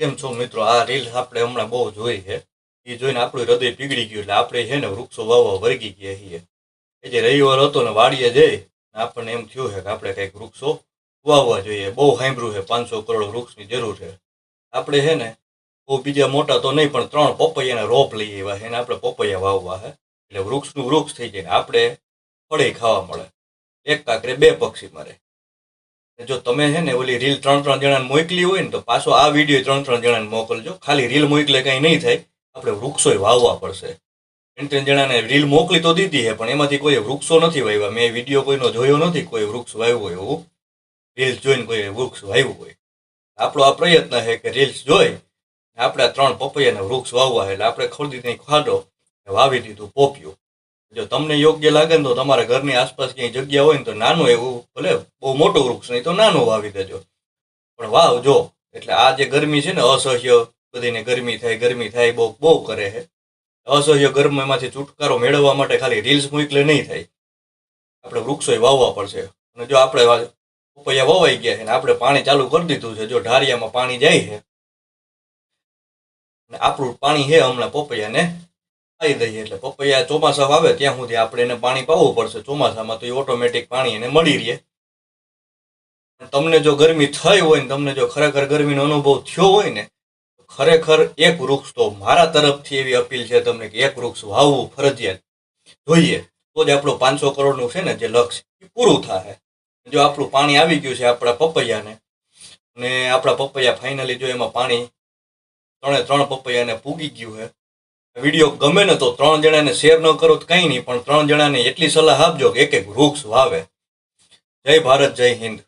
કેમ છો મિત્રો, આ રીલ આપણે હમણાં બહુ જોઈ છે. એ જોઈને આપણું હૃદય પીગળી ગયું એટલે આપણે છે ને વૃક્ષો વાવવા વર્ગી ગયા છીએ. એ જે રવિવાર હતો ને વાડીએ જઈ આપણને એમ થયું છે કે આપણે કંઈક વૃક્ષો વાવવા જોઈએ. બહુ સાંભળ્યું છે, પાંચસો કરોડ વૃક્ષની જરૂર છે. આપણે છે ને બહુ બીજા મોટા તો નહીં, પણ ત્રણ પપૈયાના રોપ લઈ આવ્યા છે એને આપણે પપૈયા વાવવા છે. એટલે વૃક્ષનું વૃક્ષ થઈ જાય ને આપણે ફળે ખાવા મળે. એક કાંકરે બે પક્ષી મરે. જો તમે છે ને ઓલી રીલ ત્રણ ત્રણ જણાને મોકલી હોય ને તો પાછો આ વીડિયો ત્રણ ત્રણ જણાને મોકલજો. ખાલી રીલ મોકલે કંઈ નહીં થાય. આપણે વૃક્ષોય વાવવા પડશે. ત્રણ ત્રણ જણાને રીલ મોકલી તો દીધી છે પણ એમાંથી કોઈ વૃક્ષો નથી વાવ્યા. મેં વીડિયો કોઈનો જોયો નથી, કોઈ વૃક્ષ વાવ્યું હોય એવું. રીલ્સ જોઈને કોઈ વૃક્ષ વાવ્યું હોય. આપણો આ પ્રયત્ન છે કે રીલ્સ જોઈ આપણે ત્રણ પપૈયાના વૃક્ષ વાવવા એટલે આપણે ખોદી ખાડો વાવી દીધું, પોપ્યું. જો તમને યોગ્ય લાગે ને તો તમારા ઘરની આસપાસ ક્યાંય જગ્યા હોય ને તો નાનું એવું, ભલે બહુ મોટું વૃક્ષ નહીં, તો નાનું વાવી દેજો. પણ વાવ જો, એટલે આ જે ગરમી છે ને, અસહ્ય, બધીને ગરમી થાય ગરમી થાય, બહુ બહુ કરે છે. અસહ્ય ગરમીમાંથી છુટકારો મેળવવા માટે ખાલી રીલ્સ મૂકલે નહીં થાય. આપણે વૃક્ષોય વાવવા પડશે. અને જો આપણે પપૈયા વવાઈ ગયા છે ને, આપણે પાણી ચાલુ કરી દીધું છે, જો ઢારિયામાં પાણી જાય છે. આપણું પાણી છે હમણાં પપૈયાને. પાઈ દઈએ એટલે પપૈયા ચોમાસા આવે ત્યાં સુધી આપણે એને પાણી પાવવું પડશે. ચોમાસામાં તો એ ઓટોમેટિક પાણી એને મળી રહે. તમને જો ગરમી થઈ હોય ને તમને જો ખરેખર ગરમીનો અનુભવ થયો હોય ને ખરેખર એક વૃક્ષ તો મારા તરફથી એવી અપીલ છે તમને કે એક વૃક્ષ વાવવું ફરજિયાત જોઈએ. તો જ આપણું પાંચસો કરોડનું છે ને જે લક્ષ્ય એ પૂરું થાય. જો આપણું પાણી આવી ગયું છે આપણા પપૈયાને ને આપણા પપૈયા ફાઇનલી જો એમાં પાણી ત્રણે ત્રણ પપૈયાને પૂગી ગયું છે વીડિયો ગમે ને તો ત્રણ જણાને શેર ન કરો તો કંઈ નહીં, પણ ત્રણ જણાને એટલી સલાહ આપજો કે એક એક વૃક્ષ વાવે. જય ભારત, જય હિન્દ.